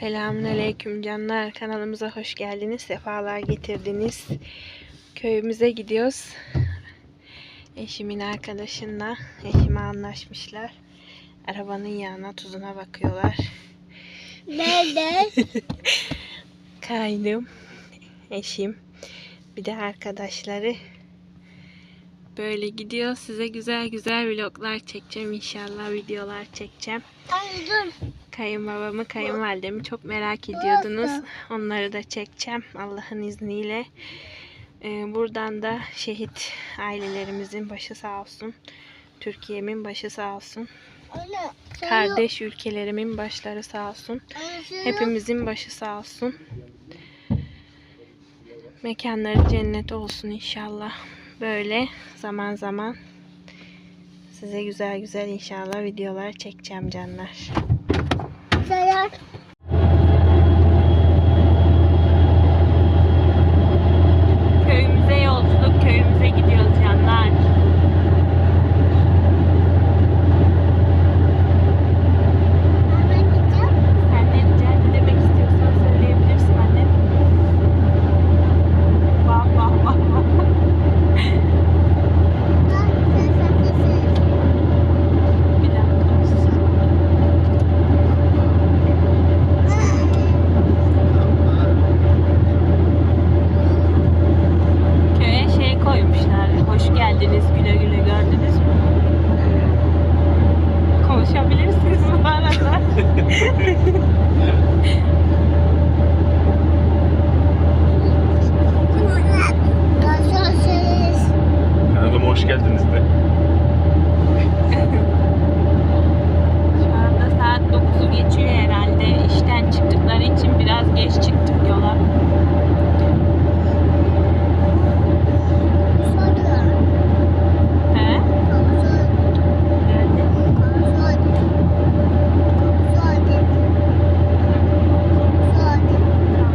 Selamünaleyküm canlar. Kanalımıza hoş geldiniz. Sefalar getirdiniz. Köyümüze gidiyoruz. Eşimin arkadaşınla. Eşime anlaşmışlar. Arabanın yağına tuzuna bakıyorlar. Nerede? Kaynım. Eşim. Bir de arkadaşları. Böyle gidiyor. Size güzel güzel vloglar çekeceğim inşallah. Videolar çekeceğim. Ay dur. Kayınbabamı, kayınvalidemi çok merak ediyordunuz. Onları da çekeceğim Allah'ın izniyle. Ee, buradan da şehit ailelerimizin başı sağ olsun. Türkiye'min başı sağ olsun. Kardeş ülkelerimin başları sağ olsun. Hepimizin başı sağ olsun. Mekanları cennet olsun inşallah. Böyle zaman zaman size güzel güzel inşallah videolar çekeceğim canlar. Sen yok. Köyümüze yolculuk, köyümüze gidiyoruz canlar. Anne gideceğim. Sen ne rica ne demek istiyorsan söyleyebilirsin anne. Vah vah vah vah. Bak, sen sakınsın. Bir dakika. Köye şey koymuşlar. Hoş geldiniz güle güle gördünüz mü? Konuşabilirsiniz bu arada. Gazoz. Kanalıma hoş geldiniz de. Şu anda saat 9'u geçiyor herhalde. İşten çıktıkları için biraz geç çıktık yola. He? Nerede?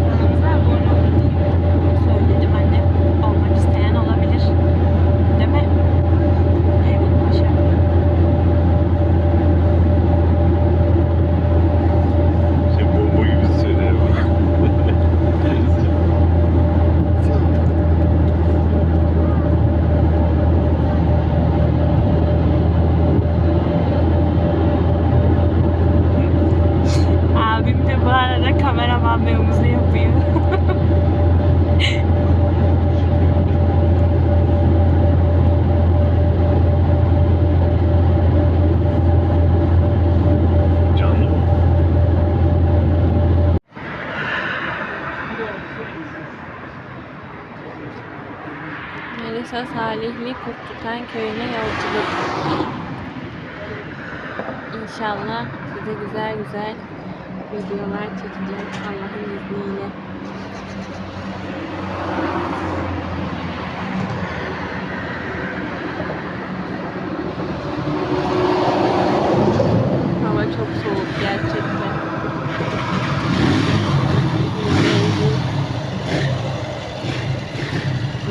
Kanalımıza abone olun diye söyledim annem. Olmak isteyen olabilir. Değil mi? Evet paşa. Şey bomba gibi söylüyor. Abim de bu arada Canlı mı? Melisa Salihli Kurttutan köyüne yolculuk. İnşallah size güzel güzel videolar çekeceğim Allah'ın izniyle. Hava çok soğuk gerçekten.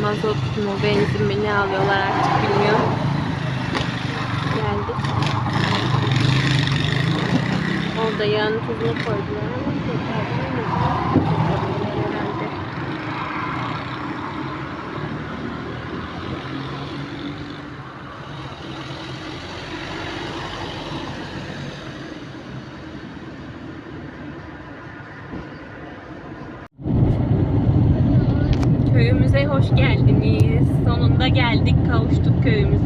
Mazot mu benzin mi ne alıyorlar artık bilmiyorum. Geldik. Orada yağın tuzunu koydular. Köyümüze hoş geldiniz. Sonunda geldik, kavuştuk köyümüze.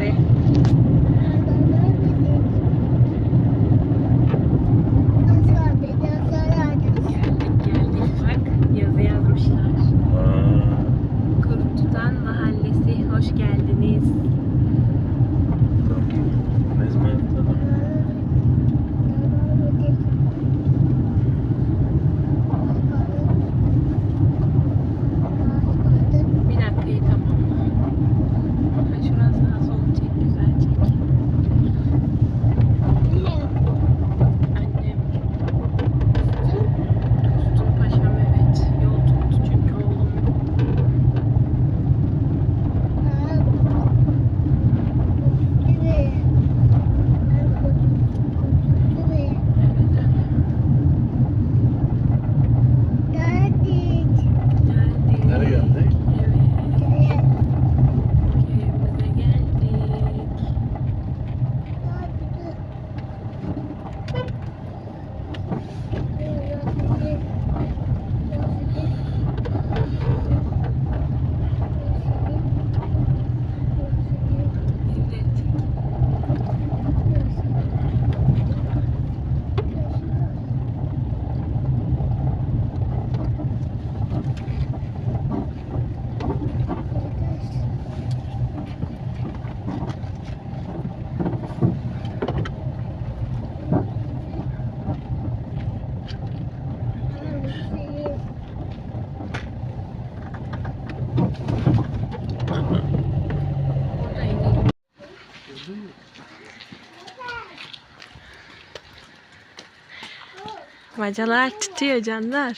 Bacalar tutuyor canlar.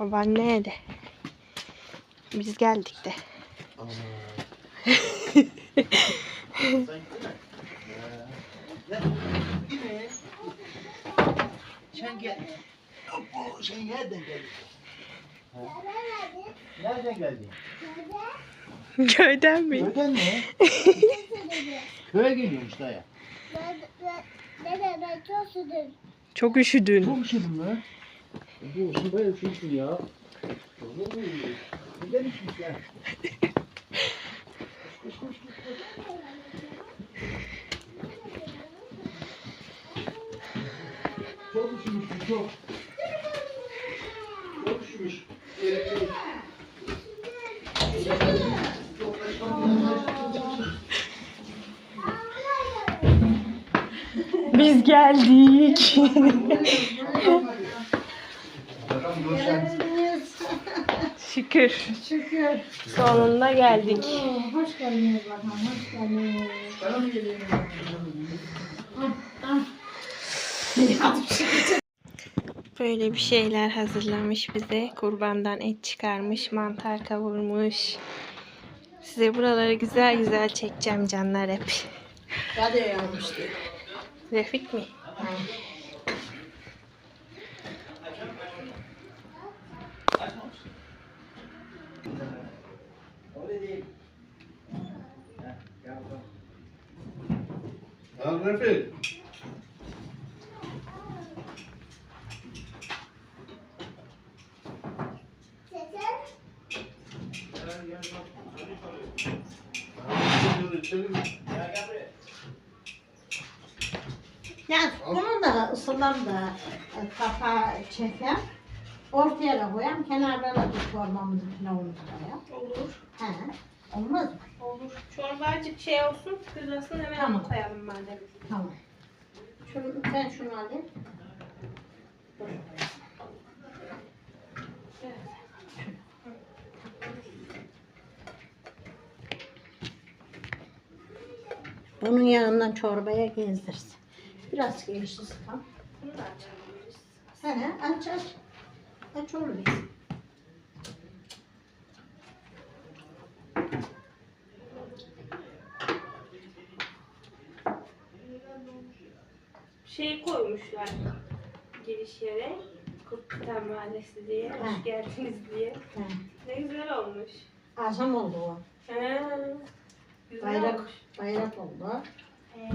Babaanne de. Biz geldik de. Sen gel. Abo, sen nereden geldin? Nereden geldin? Köyden mi? Köyden mi? Köye geliyormuş daya. Ben, ben, ben, ben çok sürdüm. Çok üşüdün. Çok üşüdün mü? Bu üşün bayağı üşürsün ya. Neden üşümüşler? Çok üşümüşsün çok. Çok üşümüş. Biz geldik. Şükür. Şükür. Sonunda geldik. Oo, hoş geldiniz bakalım, hoş geldiniz. Böyle bir şeyler hazırlamış bize. Kurbandan et çıkarmış, mantar kavurmuş. Size buraları güzel güzel çekeceğim canlar hep. Hadi yazmıştı. Refik mi? Al Refik. Yani bunu da ısılam da e, kapağı çekem. Ortaya da koyam. Kenarlara da formamızı pilavımızı koyam. Olur. He. Olmaz mı? Olur. Çorba azıcık şey olsun, kızlasın hemen Tamam. koyalım madem. Tamam. Şunu, ben şunu alayım. Dur. Bunun yanından çorbaya gezdirsin. Biraz gelişti sıkalım. Bunu da açabiliriz. He he aç aç. Aç biz. Şey koymuşlar giriş yere. Kurtlutan Mahallesi diye. Hoş geldiniz diye. He. Ne güzel olmuş. Azam oldu o. He. Bayrak, bayrak oldu. He.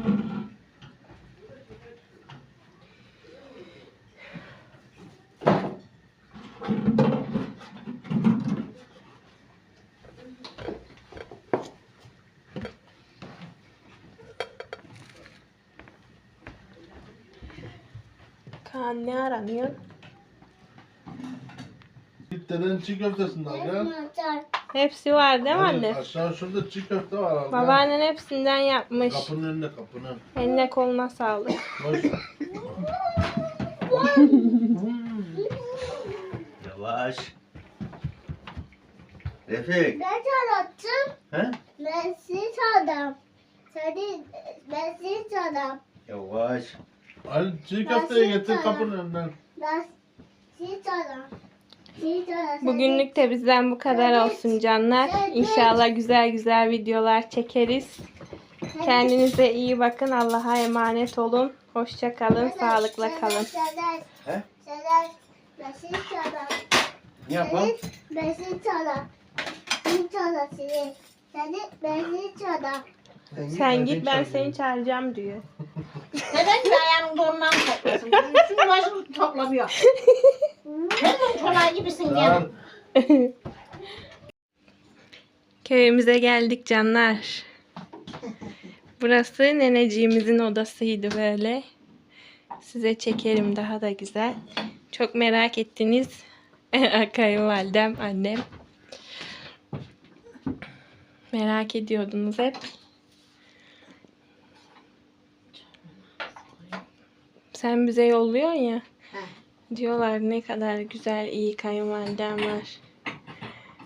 Kaan ne aranıyor? Dedenin çiğ köftesinden gel. Hepsi var değil mi Evet, anne? Aşağı şurada çiğ köfte var abi. Babaannen hepsinden yapmış. Kapının önünde kapının. Eline koluna sağlık. Yavaş. Refik. Ben çalattım. He? Ben sizi çaldım. Seni, ben sizi çaldım. Yavaş. Ali çiğ köfteyi getir kapının önünden. Ben sizi çaldım. Bugünlük de bizden bu kadar olsun canlar. İnşallah güzel güzel videolar çekeriz. Kendinize iyi bakın. Allah'a emanet olun. Hoşça kalın. Sağlıkla kalın. He? Ne yapalım? Sizi çaldım. Sizi çaldım seni. Seni, ben sizi çaldım. Sen git ben seni çağıracağım diyor. Neden ki ayağının donundan toplasın? Üstünü başını toplamıyor. Çolağı gibisin. Gel. Köyümüze geldik canlar. Burası neneciğimizin odasıydı böyle. Size çekerim daha da güzel. Çok merak ettiniz. Kayınvalidem, annem. Merak ediyordunuz hep. Sen bize yolluyorsun ya. Diyorlar ne kadar güzel, iyi kayınvalidem var.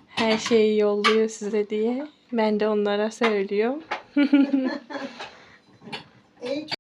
her şeyi yolluyor size diye. Ben de onlara söylüyorum.